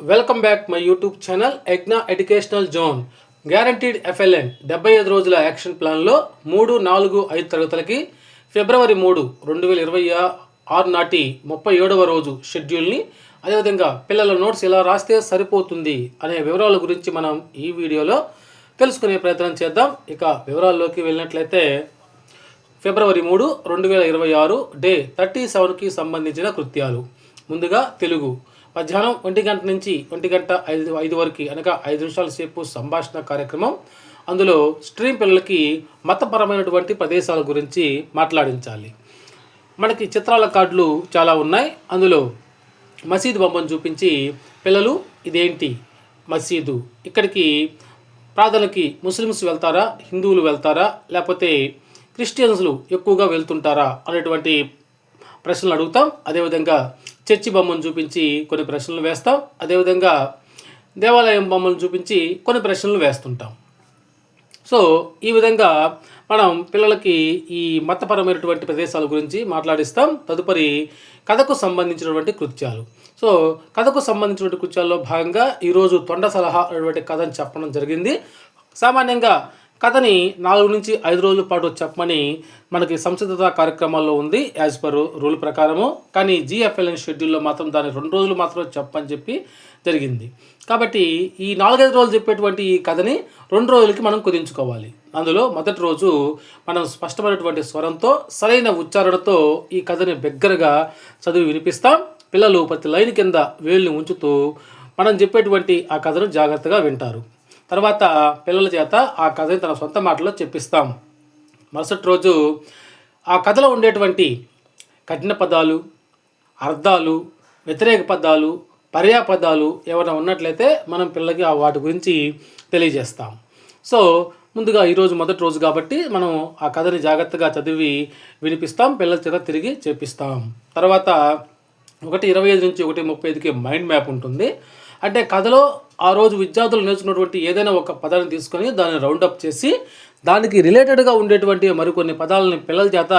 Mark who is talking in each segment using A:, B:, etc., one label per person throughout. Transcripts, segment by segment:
A: Welcome back my YouTube channel ఎగ్నా educational zone guaranteed FLN డెబ్బై ఐదు రోజుల యాక్షన్ ప్లాన్లో మూడు నాలుగు ఐదు తరగతులకి ఫిబ్రవరి మూడు రెండు వేల ఇరవై ఆరు నాటి ముప్పై ఏడవ రోజు షెడ్యూల్ని అదేవిధంగా పిల్లల నోట్స్ ఎలా రాస్తే సరిపోతుంది అనే వివరాల గురించి మనం ఈ వీడియోలో తెలుసుకునే ప్రయత్నం చేద్దాం. ఇక వివరాల్లోకి వెళ్ళినట్లయితే ఫిబ్రవరి మూడు రెండు వేల ఇరవై ఆరు డే థర్టీ సెవెన్కి సంబంధించిన కృత్యాలు. ముందుగా తెలుగు. మధ్యాహ్నం ఒంటి గంట నుంచి ఒంటి గంట ఐదు ఐదు వరకు అనగా ఐదు నిమిషాల సేపు సంభాషణ కార్యక్రమం. అందులో స్ట్రీమ్ పిల్లలకి మతపరమైనటువంటి ప్రదేశాల గురించి మాట్లాడించాలి. మనకి చిత్రాల కార్డులు చాలా ఉన్నాయి. అందులో మసీదు బొమ్మను చూపించి పిల్లలు ఇదేంటి మసీదు? ఇక్కడికి ప్రార్థనకి ముస్లిమ్స్ వెళ్తారా? హిందువులు వెళ్తారా? లేకపోతే క్రిస్టియన్స్లు ఎక్కువగా వెళ్తుంటారా? అనేటువంటి ప్రశ్నలు అడుగుతాం. అదేవిధంగా చర్చి బొమ్మను చూపించి కొన్ని ప్రశ్నలు వేస్తాం. అదేవిధంగా దేవాలయం బొమ్మను చూపించి కొన్ని ప్రశ్నలు వేస్తుంటాం. సో ఈ విధంగా మనం పిల్లలకి ఈ మతపరమైనటువంటి ప్రదేశాల గురించి మాట్లాడిస్తాం. తదుపరి కథకు సంబంధించినటువంటి కృత్యాలు. సో కథకు సంబంధించినటువంటి కృత్యాల్లో భాగంగా ఈరోజు తొండ సలహా అనేటువంటి కథను చెప్పడం జరిగింది. సామాన్యంగా కథని నాలుగు నుంచి ఐదు రోజుల పాటు చెప్పమని మనకి సంసిద్ధత కార్యక్రమాల్లో ఉంది యాజ్ పర్ రూల్ ప్రకారము. కానీ జిఎఫ్ఎల్ఎన్ షెడ్యూల్లో మాత్రం దాన్ని రెండు రోజులు మాత్రం చెప్పని చెప్పి జరిగింది. కాబట్టి ఈ నాలుగైదు రోజులు చెప్పేటువంటి ఈ కథని రెండు రోజులకి మనం కుదించుకోవాలి. అందులో మొదటి రోజు మనం స్పష్టమైనటువంటి స్వరంతో సరైన ఉచ్చారణతో ఈ కథని బిగ్గరగా చదివి వినిపిస్తాం. పిల్లలు ప్రతి లైన్ కింద వేలుని ఉంచుతూ మనం చెప్పేటువంటి ఆ కథను జాగ్రత్తగా వింటారు. తర్వాత పిల్లల చేత ఆ కథని తన సొంత మాటలో చెప్పిస్తాం. మరుసటి రోజు ఆ కథలో ఉండేటువంటి కఠిన పదాలు అర్థాలు వ్యతిరేక పదాలు పర్యాపదాలు ఏమైనా ఉన్నట్లయితే మనం పిల్లలకి ఆ వాటి గురించి తెలియజేస్తాం. సో ముందుగా ఈరోజు మొదటి రోజు కాబట్టి మనం ఆ కథని జాగ్రత్తగా చదివి వినిపిస్తాం పిల్లల చేత తిరిగి చేపిస్తాం తర్వాత ఒకటి ఇరవై ఐదు నుంచి ఒకటి ముప్పై ఐదుకి మైండ్ మ్యాప్ ఉంటుంది. అంటే కథలో ఆ రోజు విద్యార్థులు నేర్చుకున్నటువంటి ఏదైనా ఒక పదాన్ని తీసుకొని దాన్ని రౌండప్ చేసి దానికి రిలేటెడ్గా ఉండేటువంటి మరికొన్ని పదాలని పిల్లల చేత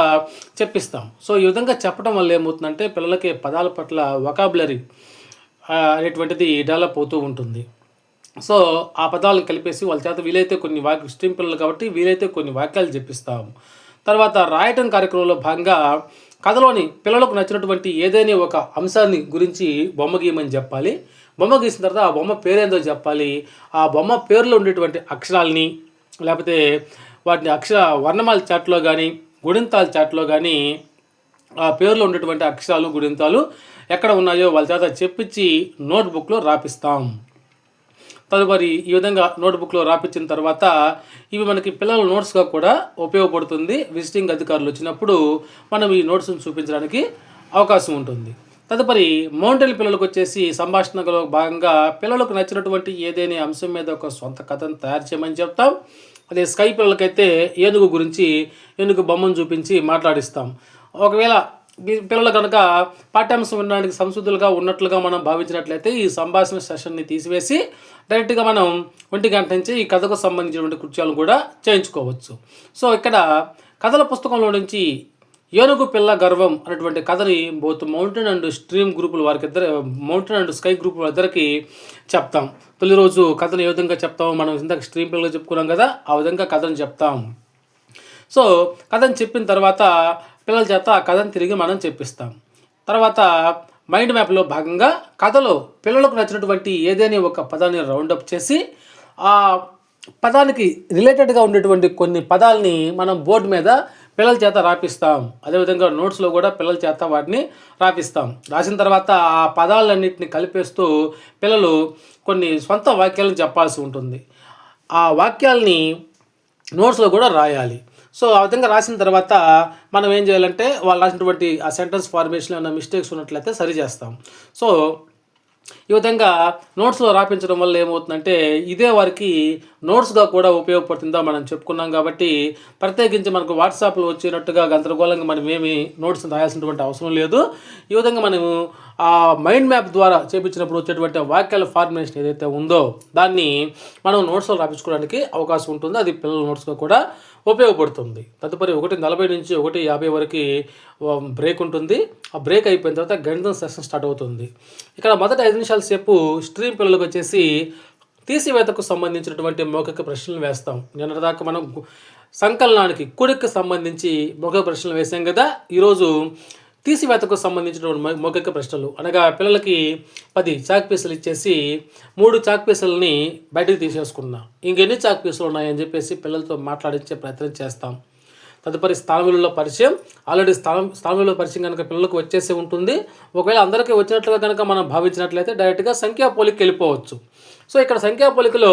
A: చెప్పిస్తాం. సో ఈ విధంగా చెప్పడం వల్ల ఏమవుతుందంటే పిల్లలకి పదాల పట్ల వకాబులరీ అనేటువంటిది డెవలప్ అవుతూ ఉంటుంది. సో ఆ పదాలను కలిపేసి వాళ్ళ చేత వీలైతే కొన్ని వాక్య స్ట్రీమ్ పిల్లలు కాబట్టి వీలైతే కొన్ని వాక్యాలు చెప్పిస్తాం తర్వాత రాయటం కార్యక్రమంలో భాగంగా కథలోని పిల్లలకు నచ్చినటువంటి ఏదైనా ఒక అంశాన్ని గురించి బొమ్మ గీయమని చెప్పాలి. బొమ్మ గీసిన తర్వాత ఆ బొమ్మ పేరేందో చెప్పాలి. ఆ బొమ్మ పేరులో ఉండేటువంటి అక్షరాలని లేకపోతే వాటిని అక్షర వర్ణమాల చాట్లో కానీ గుణింతాల చాట్లో కానీ ఆ పేరులో ఉండేటువంటి అక్షరాలు గుణింతాలు ఎక్కడ ఉన్నాయో వాళ్ళ చేత చెప్పించి నోట్బుక్లో రాపిస్తాం. తదుపరి ఈ విధంగా నోట్బుక్లో రాపించిన తర్వాత ఇవి మనకి పిల్లల నోట్స్గా కూడా ఉపయోగపడుతుంది. విజిటింగ్ అధికారులు వచ్చినప్పుడు మనం ఈ నోట్స్ని చూపించడానికి అవకాశం ఉంటుంది. తదుపరి మౌంటైన్ పిల్లలకు వచ్చేసి సంభాషణలో భాగంగా పిల్లలకు నచ్చినటువంటి ఏదైనా అంశం మీద ఒక సొంత కథను తయారు చేయమని చెప్తాం. అదే స్కై పిల్లలకైతే ఏనుగు గురించి ఏనుగు బొమ్మను చూపించి మాట్లాడిస్తాం. ఒకవేళ పిల్లలు కనుక పాఠ్యాంశం వినడానికి సంసిద్ధులుగా ఉన్నట్లుగా మనం భావించినట్లయితే ఈ సంభాషణ సెషన్ని తీసివేసి డైరెక్ట్గా మనం ఒంటి గంట నుంచి ఈ కథకు సంబంధించినటువంటి కృత్యాలను కూడా చేయించుకోవచ్చు. సో ఇక్కడ కథల పుస్తకంలో నుంచి ఏనుగు పిల్ల గర్వం అనేటువంటి కథని బోత్ మౌంటైన్ అండ్ స్ట్రీమ్ గ్రూపుల వారికి ఇద్దరు మౌంటైన్ అండ్ స్కై గ్రూప్ ఇద్దరికి చెప్తాం. తొలి రోజు కథను ఏ విధంగా చెప్తామో మనం ఇందాక స్ట్రీమ్ పిల్లలు చెప్పుకున్నాం కదా ఆ విధంగా కథను చెప్తాం. సో కథను చెప్పిన తర్వాత పిల్లల చేత ఆ కథను తిరిగి మనం చెప్పిస్తాం. తర్వాత మైండ్ మ్యాప్లో భాగంగా కథలో పిల్లలకు నచ్చినటువంటి ఏదైనా ఒక పదాన్ని రౌండప్ చేసి ఆ పదానికి రిలేటెడ్గా ఉండేటువంటి కొన్ని పదాలని మనం బోర్డు మీద పిల్లల చేత రాపిస్తాం. అదేవిధంగా నోట్స్లో కూడా పిల్లల చేత వాటిని రాపిస్తాం. రాసిన తర్వాత ఆ పదాలన్నింటిని కలిపేస్తూ పిల్లలు కొన్ని సొంత వాక్యాలను చెప్పాల్సి ఉంటుంది. ఆ వాక్యాలని నోట్స్లో కూడా రాయాలి. సో ఆ విధంగా రాసిన తర్వాత మనం ఏం చేయాలంటే వాళ్ళు రాసినటువంటి ఆ సెంటెన్స్ ఫార్మేషన్లో ఏమైనా మిస్టేక్స్ ఉన్నట్లయితే సరి చేస్తాం. సో ఈ విధంగా నోట్స్లో రాపించడం వల్ల ఏమవుతుందంటే ఇదే వారికి నోట్స్గా కూడా ఉపయోగపడుతుందా మనం చెప్పుకున్నాం కాబట్టి ప్రత్యేకించి మనకు వాట్సాప్లో వచ్చినట్టుగా గందరగోళంగా మనం ఏమి నోట్స్ రాయాల్సినటువంటి అవసరం లేదు. ఈ విధంగా మనము ఆ మైండ్ మ్యాప్ ద్వారా చేపించినప్పుడు వచ్చేటువంటి వాక్యాల ఫార్మేషన్ ఏదైతే ఉందో దాన్ని మనం నోట్స్లో రాపించుకోవడానికి అవకాశం ఉంటుంది. అది పిల్లల నోట్స్గా కూడా ఉపయోగపడుతుంది. తదుపరి ఒకటి నలభై నుంచి ఒకటి యాభై వరకు బ్రేక్ ఉంటుంది. ఆ బ్రేక్ అయిపోయిన తర్వాత గణితం సెషన్ స్టార్ట్ అవుతుంది. ఇక్కడ మొదటి ఐదు నిమిషాల సేపు స్ట్రీమ్ పిల్లలకు వచ్చేసి తీసివేతకు సంబంధించినటువంటి మౌఖిక ప్రశ్నలు వేస్తాం. నిన్నటిదాకా మనం సంకలనానికి కుడికి సంబంధించి మౌఖిక ప్రశ్నలు వేసాం కదా. ఈరోజు తీసివేతకు సంబంధించిన మౌఖిక ప్రశ్నలు. అనగా పిల్లలకి పది చాక్ పీసులు ఇచ్చేసి మూడు చాక్ పీసులని బయటకు తీసేసుకున్నాం. ఇంకెన్ని చాక్ పీసులు ఉన్నాయని చెప్పేసి పిల్లలతో మాట్లాడించే ప్రయత్నం చేస్తాం. తదుపరి స్థానములలో పరిచయం. ఆల్రెడీ స్థానం స్థానంలో పరిచయం కనుక పిల్లలకు వచ్చేసి ఉంటుంది. ఒకవేళ అందరికీ వచ్చినట్లుగా కనుక మనం భావించినట్లయితే డైరెక్ట్గా సంఖ్యా పోలికి వెళ్ళిపోవచ్చు. సో ఇక్కడ సంఖ్యా పోలికలో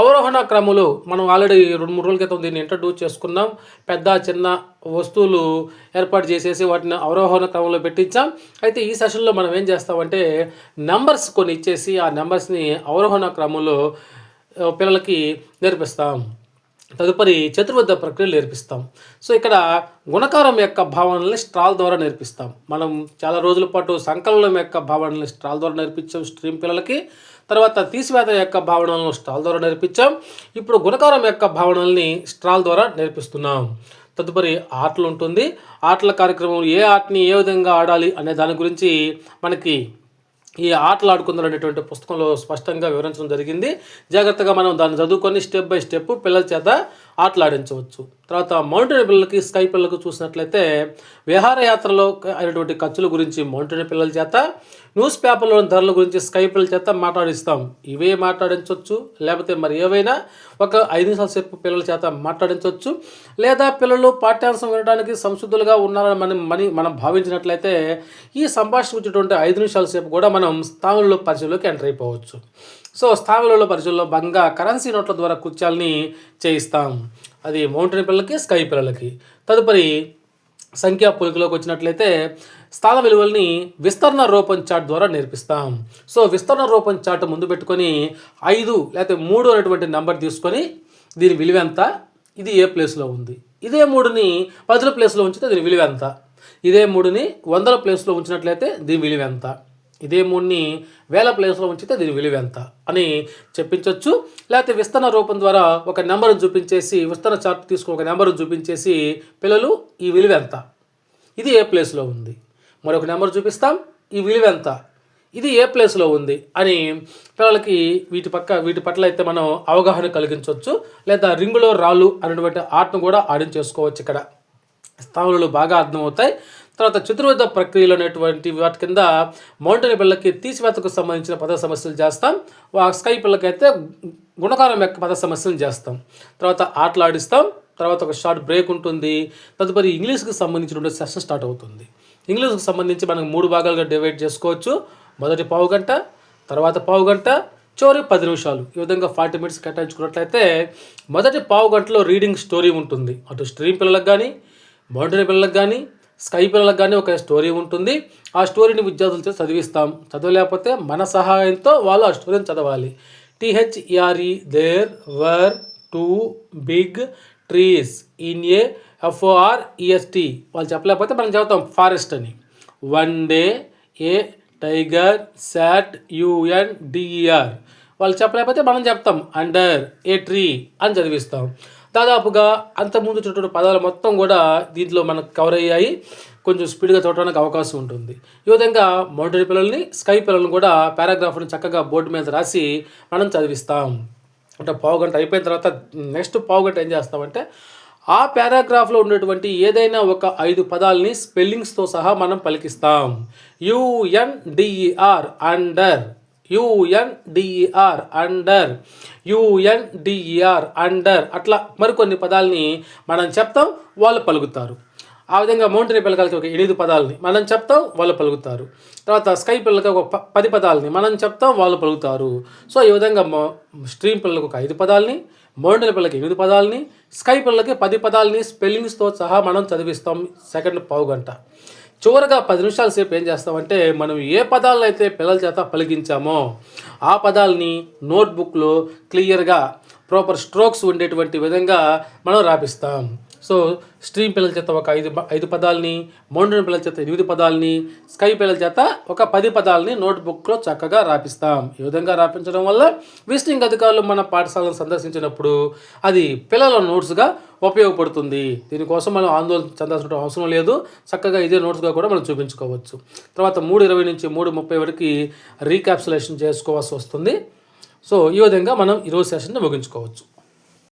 A: అవరోహణ క్రమంలో మనం ఆల్రెడీ రెండు మూడు రోజుల క్రితం దీన్ని ఇంట్రడ్యూస్ చేసుకున్నాం. పెద్ద చిన్న వస్తువులు ఏర్పాటు చేసేసి వాటిని అవరోహణ క్రమంలో పెట్టించాం. అయితే ఈ సెషన్లో మనం ఏం చేస్తామంటే నెంబర్స్ కొన్ని ఇచ్చేసి ఆ నెంబర్స్ని అవరోహణ క్రమంలో పిల్లలకి నేర్పిస్తాం. తదుపరి చతుర్విధ ప్రక్రియలు నేర్పిస్తాం. సో ఇక్కడ గుణకారం యొక్క భావనల్ని స్ట్రాల్ ద్వారా నేర్పిస్తాం. మనం చాలా రోజుల పాటు సంకలనం యొక్క భావనల్ని స్ట్రాల్ ద్వారా నేర్పించాం స్ట్రీమ్ పిల్లలకి. తర్వాత తీసివేత యొక్క భావనలను స్ట్రాల్ ద్వారా నేర్పించాం. ఇప్పుడు గుణకారం యొక్క భావనల్ని స్ట్రాల్ ద్వారా నేర్పిస్తున్నాం. తదుపరి ఆటలు ఉంటుంది. ఆటల కార్యక్రమం ఏ ఆటని ఏ విధంగా ఆడాలి అనే దాని గురించి మనకి ఈ ఆటలు ఆడుకుందాం అనేటువంటి పుస్తకంలో స్పష్టంగా వివరించడం జరిగింది. జాగ్రత్తగా మనం దాన్ని చదువుకొని స్టెప్ బై స్టెప్ పిల్లల చేత ఆటలాడించవచ్చు. తర్వాత మౌంటైన్ పిల్లలకి స్కై పిల్లలకు చూసినట్లయితే విహారయాత్రలో అయినటువంటి ఖర్చుల గురించి మౌంటైన్ పిల్లల చేత న్యూస్ పేపర్లోని ధరల గురించి స్కై పిల్లల చేత మాట్లాడిస్తాం. ఇవే మాట్లాడించవచ్చు లేకపోతే మరి ఏవైనా ఒక ఐదు నిమిషాల సేపు పిల్లల చేత మాట్లాడించవచ్చు లేదా పిల్లలు పాఠ్యాంశం వినడానికి సంసిద్ధులుగా ఉన్నారని మనం మని మనం భావించినట్లయితే ఈ సంభాషణ వచ్చేటువంటి ఐదు నిమిషాల సేపు కూడా మనం స్థానంలో పరిచయంలోకి ఎంటర్ అయిపోవచ్చు. సో స్థానంలో పరిచయంలో భాగంగా కరెన్సీ నోట్ల ద్వారా కూర్చాలని చేయిస్తాం. అది మౌంటైన్ పిల్లలకి స్కై పిల్లలకి. తదుపరి సంఖ్యా పోలికలోకి వచ్చినట్లయితే స్థాన విలువల్ని విస్తరణ రూపం చార్ట్ ద్వారా నేర్పిస్తాం. సో విస్తరణ రూపం చార్ట్ ముందు పెట్టుకొని ఐదు లేకపోతే మూడు అనేటువంటి నెంబర్ తీసుకొని దీని విలువ ఎంత? ఇది ఏ ప్లేస్లో ఉంది? ఇదే మూడుని పదుల ప్లేస్లో ఉంచితే దీని విలువ ఎంత? ఇదే మూడుని వందల ప్లేస్లో ఉంచినట్లయితే దీని విలువ ఎంత? ఇదే మూడుని వేల ప్లేస్లో ఉంచితే దీని విలువ ఎంత? అని చెప్పించవచ్చు లేకపోతే విస్తరణ రూపం ద్వారా ఒక నెంబర్ చూపించేసి విస్తరణ చార్ట్ తీసుకుని ఒక నెంబర్ చూపించేసి పిల్లలు ఈ విలువ ఎంత? ఇది ఏ ప్లేస్లో ఉంది? మరొక నెంబర్ చూపిస్తాం. ఈ విలువ ఎంత? ఇది ఏ ప్లేస్లో ఉంది? అని పిల్లలకి వీటి పక్క వీటి పట్ల అయితే మనం అవగాహన కలిగించవచ్చు లేదా రింగులో రాళ్ళు అనేటువంటి ఆటను కూడా ఆడించేసుకోవచ్చు ఇక్కడ. స్థానాలు బాగా అర్థమవుతాయి. తర్వాత చతుర్విధ ప్రక్రియలు అనేటువంటి వాటి కింద మౌంటైన్ పిల్లకి తీసివేతకు సంబంధించిన పద సమస్యలు చేస్తాం. వా- స్కై పిల్లకైతే గుణకారం యొక్క పద సమస్యలు చేస్తాం. తర్వాత ఆటలు ఆడిస్తాం. తర్వాత ఒక షార్ట్ బ్రేక్ ఉంటుంది. తదుపరి ఇంగ్లీష్కి సంబంధించిన సెషన్ స్టార్ట్ అవుతుంది. ఇంగ్లీష్కి సంబంధించి మనం మూడు భాగాలుగా డివైడ్ చేసుకోవచ్చు. మొదటి పావు గంట తర్వాత పావు గంట చివరి పది నిమిషాలు. ఈ విధంగా ఫార్టీ మినిట్స్ కేటాయించుకున్నట్లయితే మొదటి పావు గంటలో రీడింగ్ స్టోరీ ఉంటుంది. అటు స్ట్రీమ్ పిల్లలకు కానీ బౌండరీ పిల్లలకు కానీ స్కై పిల్లలకు కానీ ఒక స్టోరీ ఉంటుంది. ఆ స్టోరీని విద్యార్థులతో చదివిస్తాం. చదవలేకపోతే మన సహాయంతో వాళ్ళు ఆ స్టోరీని చదవాలి. T H E R E there were two big trees in a F O R E S T వాళ్ళు చెప్పలేకపోతే మనం చెబుతాం ఫారెస్ట్ అని. One day a tiger sat U N D E R వాళ్ళు చెప్పలేకపోతే మనం చెప్తాం అండర్ ఏ ట్రీ అని చదివిస్తాం. దాదాపుగా అంతకుముందు చుట్టూ పదాలు మొత్తం కూడా దీంట్లో మనకు కవర్ అయ్యాయి. కొంచెం స్పీడ్గా చూడడానికి అవకాశం ఉంటుంది. ఈ విధంగా మౌంటరీ పిల్లల్ని స్కై పిల్లల్ని కూడా పారాగ్రాఫ్ని చక్కగా బోర్డు మీద రాసి మనం చదివిస్తాం. అంటే పావు గంట అయిపోయిన తర్వాత నెక్స్ట్ పావు గంట ఏం చేస్తామంటే ఆ పారాగ్రాఫ్లో ఉన్నటువంటి ఏదైనా ఒక ఐదు పదాలని స్పెల్లింగ్స్తో సహా మనం పలికిస్తాం. U N D E R under. U N D E R under. U N D E R under. అట్లా మరికొన్ని పదాలని మనం చెప్తాం వాళ్ళు పలుకుతారు. ఆ విధంగా మౌంటైన్ పిల్లలకి ఒక ఎనిమిది పదాలని మనం చెప్తాం వాళ్ళు పలుకుతారు. తర్వాత స్కై పిల్లలకి ఒక పది పదాలని మనం చెప్తాం వాళ్ళు పలుకుతారు. సో ఈ విధంగా మో- స్ట్రీమ్ పిల్లలకు ఒక ఐదు పదాలని మోండల పిల్లలకి ఎనిమిది పదాలని స్కై పిల్లలకి పది పదాలని స్పెల్లింగ్స్తో సహా మనం చదివిస్తాం సెకండ్ పావు గంట. చివరగా పది నిమిషాల సేపు ఏం చేస్తామంటే మనం ఏ పదాలను అయితే పిల్లల చేత పలికించామో ఆ పదాలని నోట్బుక్లో క్లియర్గా ప్రాపర్ స్ట్రోక్స్ ఉండేటువంటి విధంగా మనం రాపిస్తాం. సో స్ట్రీమ్ పిల్లల చేత ఒక ఐదు ప- ఐదు పదాలని మౌంటైన్ పిల్లల చేత ఎనిమిది పదాలని స్కై పిల్లల చేత ఒక పది పదాలని నోట్బుక్లో చక్కగా రాపిస్తాం. ఈ విధంగా రాపించడం వల్ల విజిటింగ్ అధికారులు మన పాఠశాలను సందర్శించినప్పుడు అది పిల్లల నోట్స్గా ఉపయోగపడుతుంది. దీనికోసం మనం ఆందోళన చెందాల్సిన అవసరం లేదు. చక్కగా ఇదే నోట్స్గా కూడా మనం చూపించుకోవచ్చు. తర్వాత మూడు ఇరవై నుంచి మూడు ముప్పై వరకు రీక్యాప్సులేషన్ చేసుకోవాల్సి వస్తుంది. సో ఈ విధంగా మనం ఈరోజు సెషన్ని ముగించుకోవచ్చు.